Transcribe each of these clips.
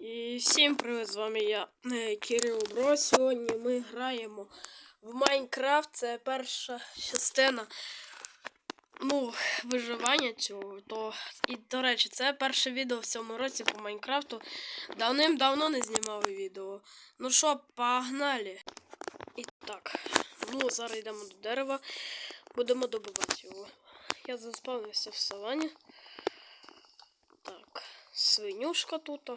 І всім привіт, з вами я, е, Кирил Бро. Сьогодні ми граємо в Майнкрафт. Це перша частина ну, виживання цього. То, і, до речі, це перше відео в цьому році по Майнкрафту. Давним-давно не знімав відео. Ну що, погнали. І так, ну зараз йдемо до дерева, будемо добивати його. Я заспавнився в савані. Так, свинюшка тут.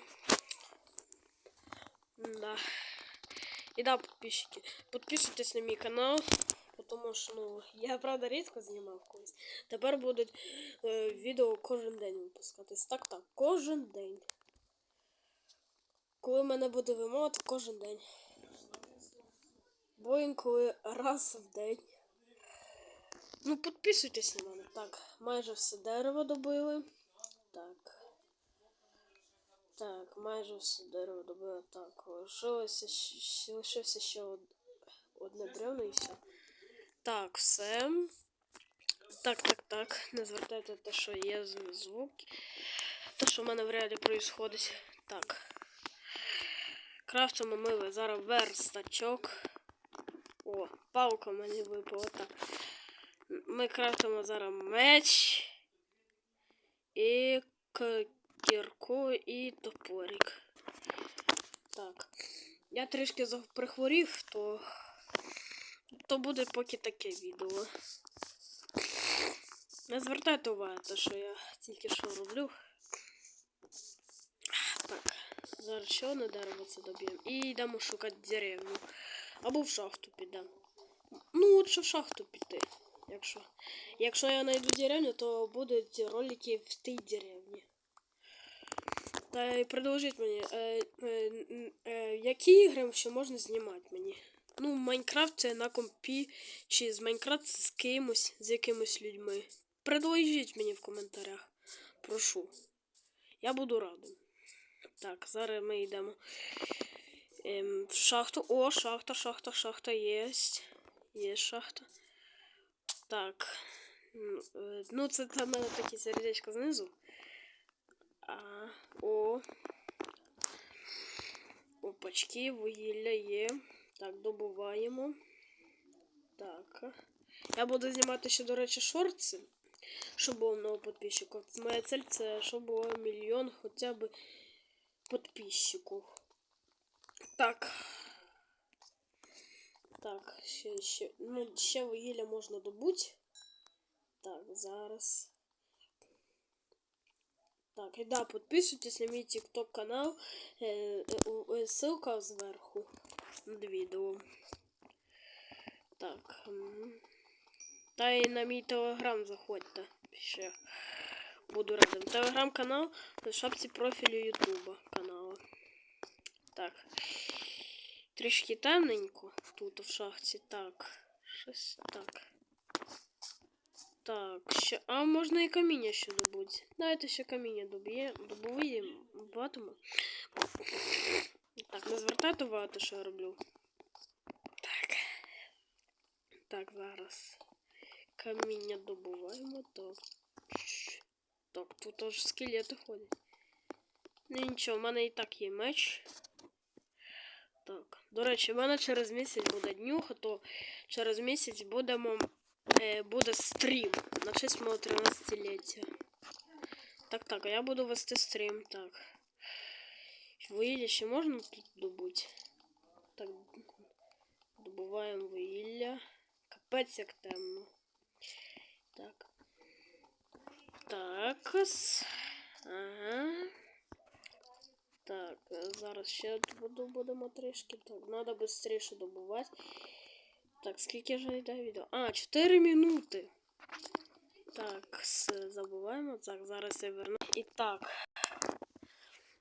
Да. І да, подписчики, підписуйтесь на мій канал, тому що ну, я правда рідко знімав колись. Тепер будуть е, відео кожен день випускатись. Так, так, кожен день. Коли в мене буде вимога, то кожен день. Бо інколи раз в день. Ну, підписуйтесь на мене. Так, майже все дерево добили. Так. Так, майже все дерево добило. Так, лишилося лишився ще одне бревно і все. Так, все. Так, так, так. Не звертайте те, що є з- звуки. Те, що в мене в реалі происходить. Так. Крафтимо ми зараз верстачок. О, палка мені випала. Так. Ми крафтимо зараз меч. І кірку і топорик. Так. Я трішки прихворів, то. То буде поки таке відео. Не звертайте увагу, те, що я тільки що роблю. Так, зараз ще одне дерево це доб'ємо. І йдемо шукати деревню. Або в шахту підемо. Ну, лучше в шахту піти. Якщо, якщо я знайду деревню, то будуть ролики в тій деревні. Та продовжіть мені, е, е, е, які ігри ще можна знімати мені? Ну, Майнкрафт це на компі, чи з Майнкрафт з кимось, з якимось людьми. Предложіть мені в коментарях. Прошу. Я буду радий. Так, зараз ми йдемо ем, в шахту. О, шахта, шахта, шахта є. Є шахта. Так. Ну, е, Ну, це там мене таке сердечко знизу. А, о. Опачки, вугілля є. Так, добуваємо. Так. Я буду знімати ще, до речі, шорти, щоб було много підписчиків. Моя цель це щоб було мільйон хоча б підписчиків. Так. Так, ще, ще, ну, ще вугілля можна добути. Так, зараз. Так, і да, підписуйтесь на мій TikTok канал. Е, е, е, ссылка зверху над відео. Так. Та і на мій телеграм заходьте. Ще буду радим. Телеграм-канал на шапці профілю Ютуба каналу. Так. Трішки темненько тут в шахті. Так. Щось так. Так, ще. А можна і каміння ще добути. Давайте ще каміння. Добуємо. Батимо. Так, не звертайте увагу, що я роблю. Так. Так, зараз. Каміння добуваємо. Так. Так, тут аж скелети ходять. Ну нічого, в мене і так є меч. Так. До речі, в мене через місяць буде днюха, то через місяць будемо. Е, буде стрім на честь мого 13-ліття. Так, так, а я буду вести стрім. Так. Вугілля ще можна тут добути? Так. Добуваємо вугілля. Капець як темно. Так. Так. ос. Ага. Так, е, зараз ще буду, будемо трішки. Так, треба швидше добувати. Так, скільки ж йде відео? А, 4 минути. Так, забуваємо. Так, зараз я верну. І так.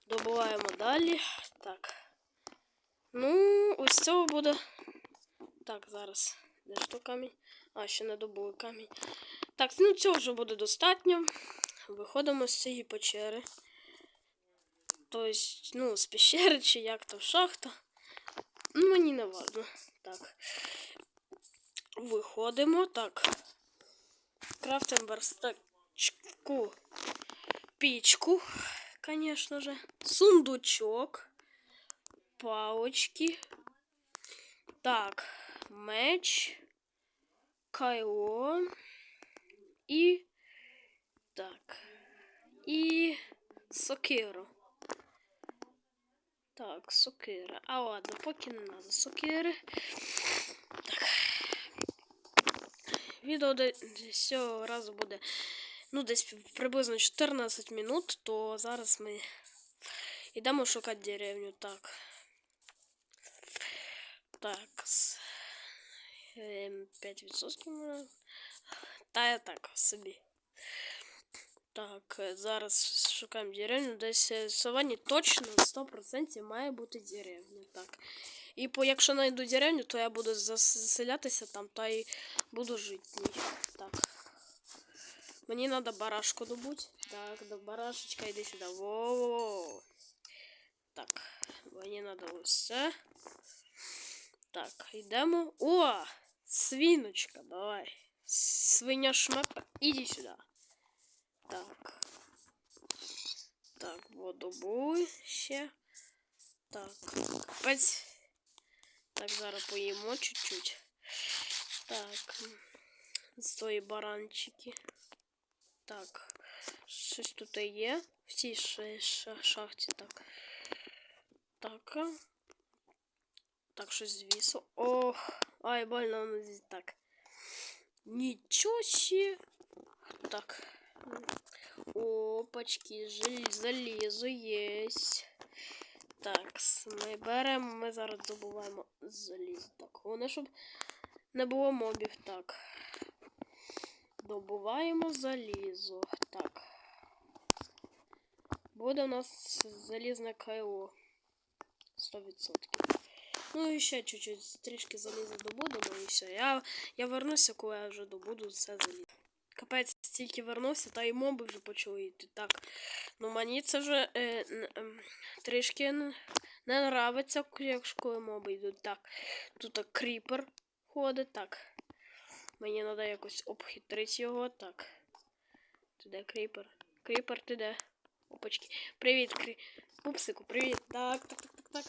Добуваємо далі. Так. Ну, ось цього буде. Так, зараз. Де ж то камінь? А, ще не добули камінь. Так, ну цього вже буде достатньо. Виходимо з цієї печери. Тобто, ну, з пещери чи як то шахта. Ну, мені не важно. Так. Виходимо. Так. Крафтимо верстачку. Пічку. конечно же. Сундучок. Палочки. Так, меч. Кайло. І. Так. І. Сокиру. Так, сокира. А ладно, поки не надо сокири. Відео десь цього разу буде. Ну, десь приблизно 14 минут, то зараз ми йдемо шукати деревню. Так. Так. с- ем, 5% може. Та я так собі. Так, е, зараз шукаємо деревню. Десь е, в савані точно 100% має бути деревня. Так. І по, якщо знайду деревню, то я буду заселятися там та й буду жити. Так. Мені треба барашку добути. Так, до барашечка йди сюди. Во-во-во. Так, мені треба ось. Так, йдемо. О! Свіночка, давай. Свиня шмака, іди сюди. Так. Так, водобуй ще. Так, капець. Так, зараз поїмо чуть-чуть. Так. м, З тої баранчики. Так. Щось тут є. В цій ша- ша- шахті, так. Так. а. Так, щось звісло. Ох, ай, больно воно здесь так. Нічого ще. Так. Опачки, жель- залізо єсть. Так, ми беремо, ми зараз добуваємо залізо. Так, головне, щоб не було мобів. Так. Добуваємо залізо. Так. Буде у нас залізне кайло. 100%. Ну і ще чуть-чуть трішки заліза добудемо і все. Я, я вернуся, коли я вже добуду все залізо. Капець, стільки вернувся, та й моби вже почали йти. Так. Ну мені це вже е, ем, трішки не нравиться, якщо моби йдуть. Так. Тут так, кріпер ходить. Так. Мені треба якось обхитрити його. Так. Ти де кріпер? Кріпер, ти де? Опачки. Привіт, крі... Пупсику, привіт. Так, так, так, так, так.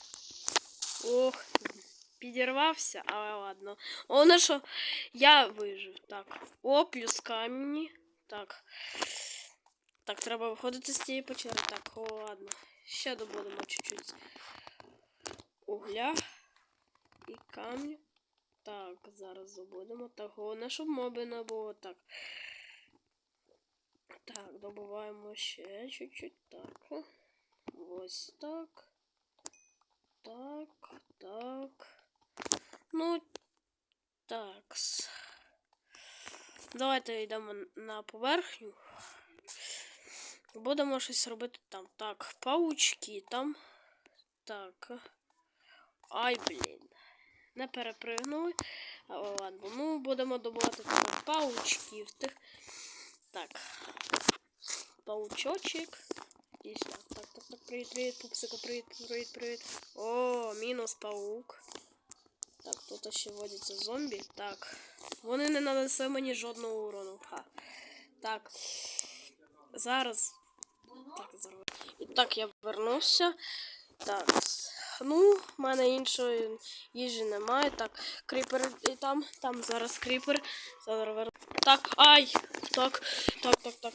Ох, підірвався, але ладно. Воно що я вижив. Так. О, плюс камені. Так. Так, треба виходити з цієї печери. Так, о, ладно. Ще добудемо чуть-чуть угля і камню. Так, зараз добудемо. Так, головне, щоб моби не було. Так. Так, добуваємо ще чуть-чуть. Так. Ось так. Так, так. Ну, так. Давайте йдемо на поверхню. Будемо щось робити там. Так, паучки там. Так. Ай, блін. Не перепригнули. Ладно, ну будемо добувати там паучків тих. Так. Паучочок. І сюди. Так, так, так, привіт, привіт, пупсика, привіт, привіт, привіт. О, мінус паук. Тут ще водяться зомбі. Так. Вони не нанесли мені жодного урону. Ха. Так. Зараз. Так, зараз. І так, я вернувся. Так. Ну, в мене іншої їжі немає. Так, кріпер і там, там зараз кріпер. Зараз. Так, ай! Так, так, так, так.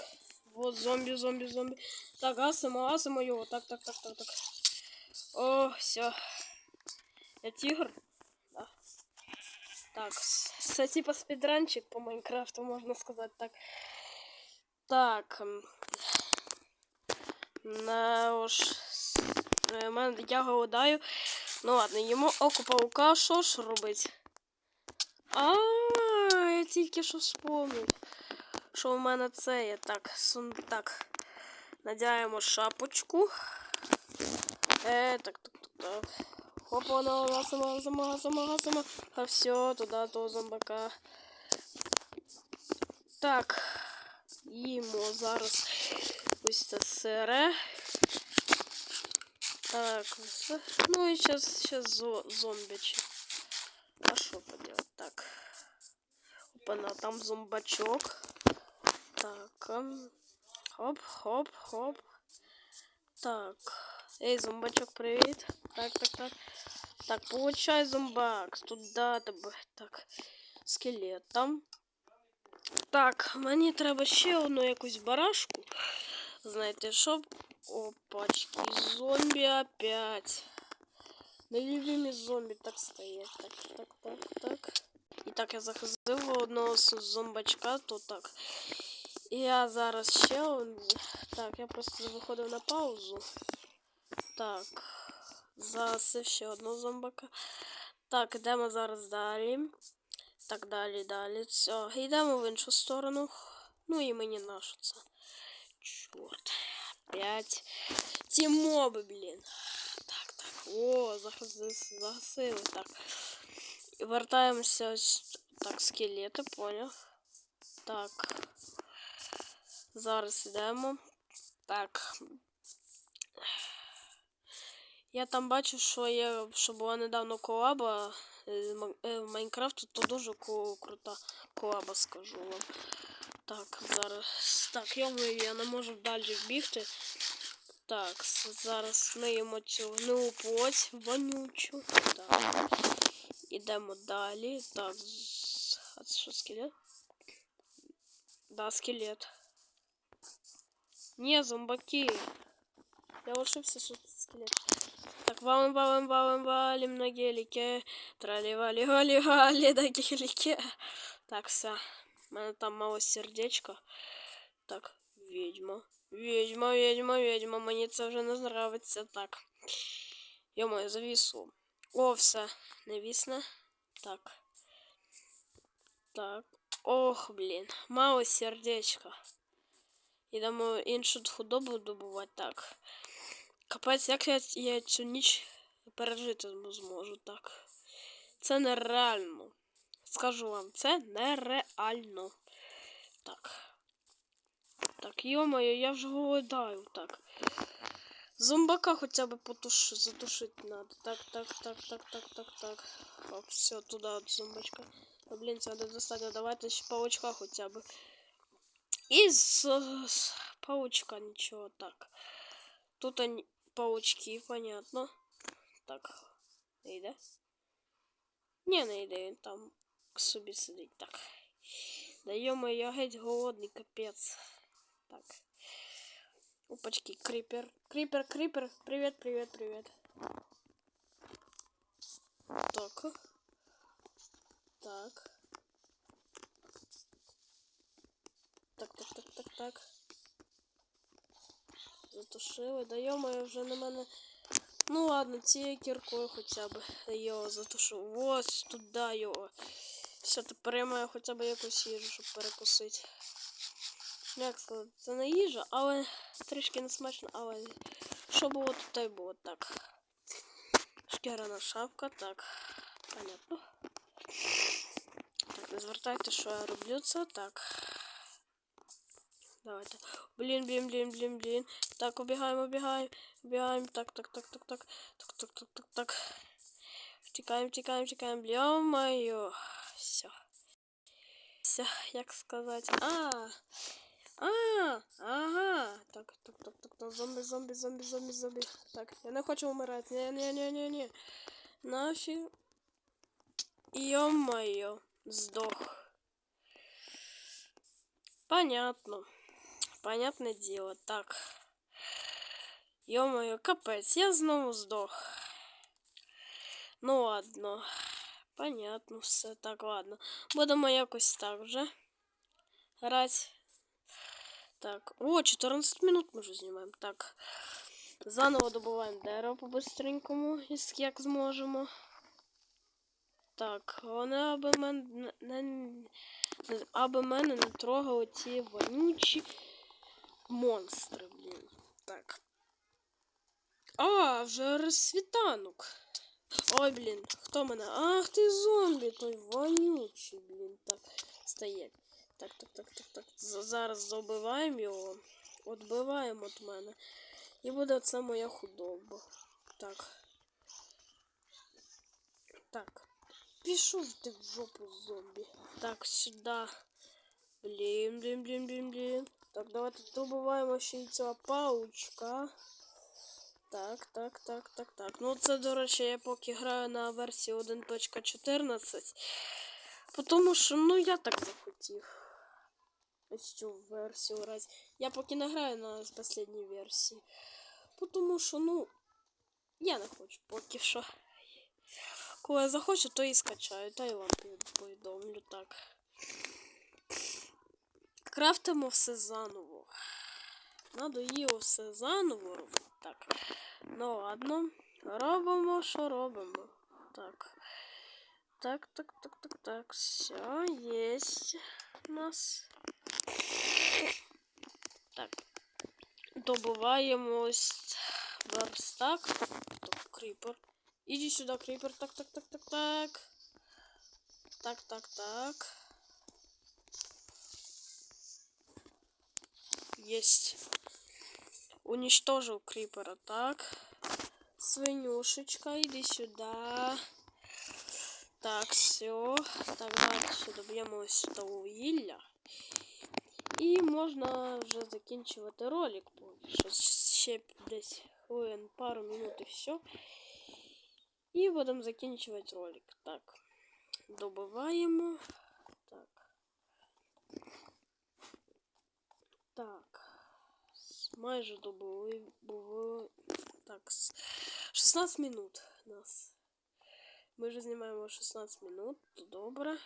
Вот зомбі, зомбі, зомбі. Так, гасимо, гасимо його. Так, так, так, так, так. О, все. Я тигр. Так, це типа спідранчик по Майнкрафту, можна сказати так. Так. На уж. е, мене- Я голодаю. Ну ладно, йому око паука, що ж робить? А, я тільки що вспомнив. Що в мене це є. Так, сун... так. Надяємо шапочку. Е, так, так, так, так. Хопа, на гасимо, гасимо, гасимо, гасимо. А все, туди до зомбака. Так. Їмо зараз ось це сире. Так, все. ну і зараз ще зо зомбячі. А що поделать? Так. Опана, там зомбачок. Так. ем, Хоп, хоп, хоп. Так. Ей, зомбачок, привіт. Так, так, так. Так, получай зомбак. Туда тебе. Так. Скелет там. Так, мені треба ще одну якусь барашку. Знаєте, щоб. Опачки, зомбі опять. Нелюбимі зомбі так стоять. Так, так, так, так. І так я захистив одного з- зомбачка, то так. І я зараз ще он. Так, я просто виходив на паузу. Так. Засив ще одного зомбака. Так, йдемо зараз далі. Так, далі, далі. Все, йдемо в іншу сторону. Ну і мені нашу це. Чорт. Опять. Ці моби, блін. Так, так. О, загасили. Так. Вертаємося ось. Так, скелети, поняв. Так. Зараз йдемо. Так. Я там бачу, що є, що була недавно колаба е, Ма- е, в Майнкрафту, то дуже ку- крута колаба, скажу вам. Так, зараз. Так, йому я не можу далі бігти. Так, с- зараз миємо цю гнилу плоть вонючу. Так. Ідемо далі. Так. з- А це що скелет? Да, скелет. Не, зомбаки. Я ошибся, що це скелет. Так, валим, валим, валим, валим на гелике. Трали, вали, вали, вали на гелике. Так, все. У мене там мало сердечко. Так, ведьма. Ведьма, ведьма, ведьма. Мені це вже не нравиться. Так. Йо-моє, завісу. О, все. Невісне. Так. Так. Ох, блін. Мало сердечка. Ідемо іншу худобу добувати. Так. Капець, як я, цю ніч пережити зможу, так. Це нереально. Скажу вам, це нереально. Так. Так, йомаю, я вже голодаю, так. Зомбака хоча б потуш... затушити треба. Так, так, так, так, так, так, так. Оп, все, туди от зомбачка. Та, блін, це не достатньо. Давайте ще паучка хоча б. І з, з паучка нічого так. Тут они паучки, понятно. Так, не йде? Ні, не йде, він там к собі сидить. Так. Да йома, я геть голодний, капець. Так. Опачки, крипер. Крипер, крипер. Привет, привет, привет. Так. Так. Так, так, так, так, так. Затушили. Да йома, вже на мене. Ну ладно, цією кіркою хоча б його затушу. Ось туди його. Все, тепер я маю хоча б якусь їжу, щоб перекусити. Ну, Як сказати, це не їжа, але трішки не смачно, але що було, то те було так. Шкіряна шапка, так. Понятно. Так, не звертайте, що я роблю це. Так. Давайте. Блін, блін, блін, блін, блін. Так, убігаємо, убігаємо, убігаємо. Так, так, так, так, так. Так, так, так, так, так. Втікаємо, втікаємо, втікаємо. Ё-моё. Все. Все, як сказати. А. А, ага. Так, так, так, так, так. Зомбі, зомбі, зомбі, зомбі, зомбі. Так, я не хочу вмирати. Ні, ні, ні, ні, ні. Нафіг. Ё-моё. Сдох. Понятно. Понятное дело. Так. Ё-моё, капець, я знову здох. Ну ладно. Понятно, все. Так, ладно. Будемо якось так вже. Грати. Так. О, 14 минут ми вже знімаємо. Так. Заново добуваємо дерево по-бистренькому, якщо як зможемо. Так, вони аби мене не, не, аби мене не трогали ці вонючі монстри, блін. Так. А, вже розсвітанок. Ой, блін, хто мене? Ах ти зомбі, той вонючий, блін. Так, стоять. Так, так, так, так, так. З- Зараз забиваємо його. Отбиваємо від мене. І буде це моя худоба. Так. Так. Пішов ти в жопу зомбі. Так, сюди. Блін, блін, блін, блін, блін. Так, давайте добиваємо ще й цього паучка. Так, так, так, так, так. Ну це, до речі, я поки граю на версії 1.14. Тому що, ну, я так захотів. Ось цю версію раз. Я поки не граю на останній версії. Тому що, ну, я не хочу поки що. Коли захочу, то і скачаю, та й вам повідомлю так. Крафтимо все заново. Надоїло все заново робити. Так. Ну ладно. Робимо, що робимо. Так. Так, так, так, так, так. Все, есть у нас. Так. Добуваємо верстак. Так, кріпер. Іди сюди, кріпер. Так, так, так, так, так. Так, так, так. Есть. Уничтожил крипера. Так. Свинюшечка, иди сюда. Так, все. Так, далі доб'ємо ось того вугілля. І можна вже закінчувати ролик. поки що ще десь хвилин пару минут і все. І будемо закінчувати ролик. Так. Добиваємо. Так. Так. Майже добули. Було. Так. с- 16 минут нас. Ми вже знімаємо 16 минут. Добре.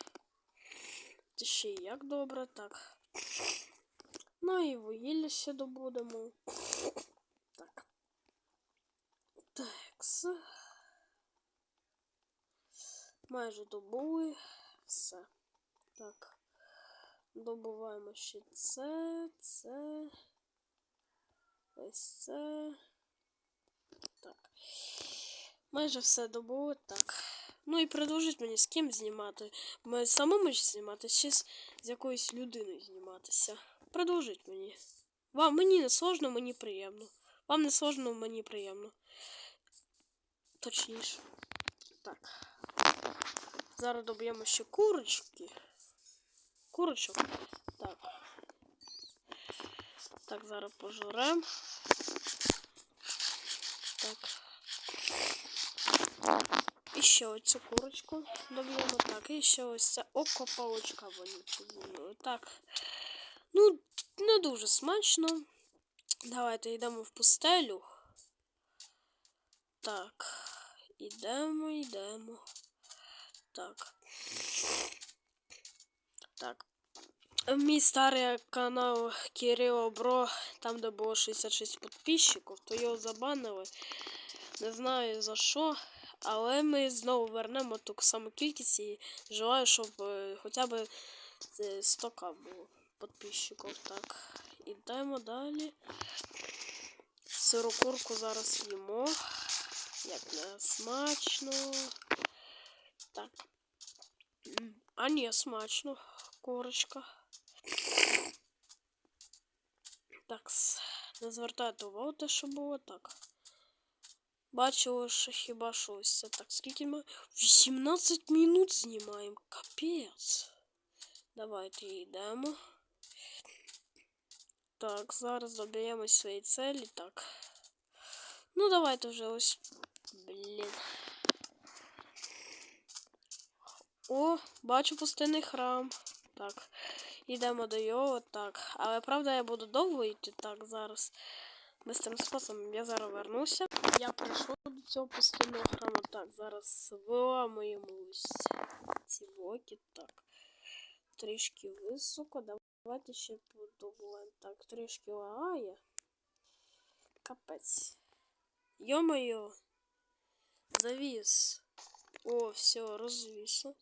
Це ще як добре. Так. Ну і вугілля ще добудемо. Так. Такс. Майже добули. Все. Так. Добуваємо ще це, це. Ось це. Так. Майже все добули. Так. Ну і продовжить мені з ким знімати. Ми самому ж знімати, чи з якоюсь людиною зніматися. Продовжить мені. Вам мені не сложно, мені приємно. Вам не сложно, мені приємно. Точніше. Так. Зараз доб'ємо ще курочки. Курочок. Так. Так, зараз пожурем. Так. І ще оцю курочку доб'ємо. Так, і ще ось ця око палочка вонюча зі мною. Так. Ну, не дуже смачно. Давайте йдемо в пустелю. Так. Ідемо, йдемо. Так. Так. Мій старий канал Кирило Бро, там де було 66 підписчиків, то його забанили. Не знаю за що. Але ми знову вернемо ту саму кількість і желаю, щоб е, хоча б е, 100к було підписчиків. Так. Ідемо далі. Сирокурку зараз їмо. Як не смачно. Так. А ні, смачно. Курочка. Так, с- не звертайте увагу те, що було так. Бачили, що хіба щось. Це так, скільки ми. 18 минут знімаємо. Капець. Давайте йдемо. Так, зараз доб'ємось своєї цілі. Так. Ну, давайте вже ось. Блін. О, бачу пустинний храм. Так. Йдемо до його, так. Але правда я буду довго йти так зараз. Бистрим способом я зараз вернуся. Я прийшов до цього пустинного храму. Так, зараз виламуємо ось ці блоки. Так. Трішки високо. Давайте ще подобуваємо. Так, трішки лагає. Капець. Йо-моє. Завіс. О, все, розвісло.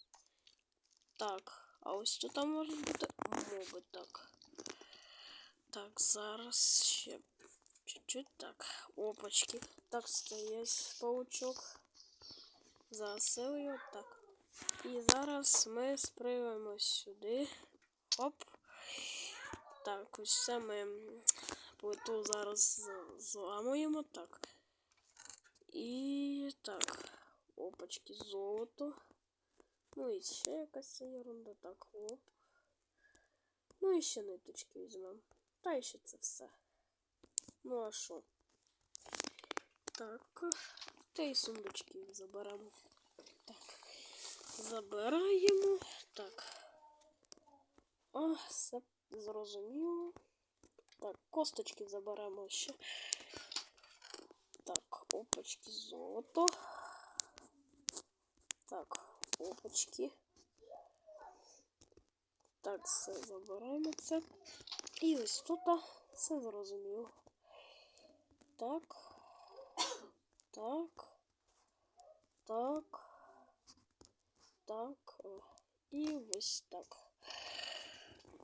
Так, а ось тут там може бути моби, так. Так, зараз ще чуть-чуть так. Опачки. Так, стоїть паучок. Його. Так. І зараз ми сприймемо сюди. Оп. Так, ось все ми плиту зараз зламуємо. Так. І так. Опачки, золото. Ну і ще якась ерунда. Так, оп. Ну і ще ниточки візьмемо. Та і ще це все. Ну а що? Так. Та й сундучки заберемо. Так. Забираємо. Так. О, все зрозуміло. Так, косточки заберемо ще. Так, опачки, золото. Так, Опачки. Так, все забираємо це. І ось тут все зрозуміло. Так. Так. Так. Так. о, І ось так.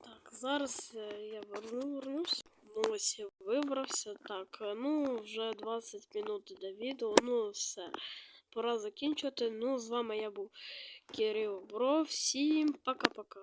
Так, зараз е, я верну, вернусь. Ну, ось я вибрався. Так, е, ну вже 20 минут до відео. Ну, все. Пора закінчувати. Ну, з вами я був Кирил Бро. Всім пока-пока.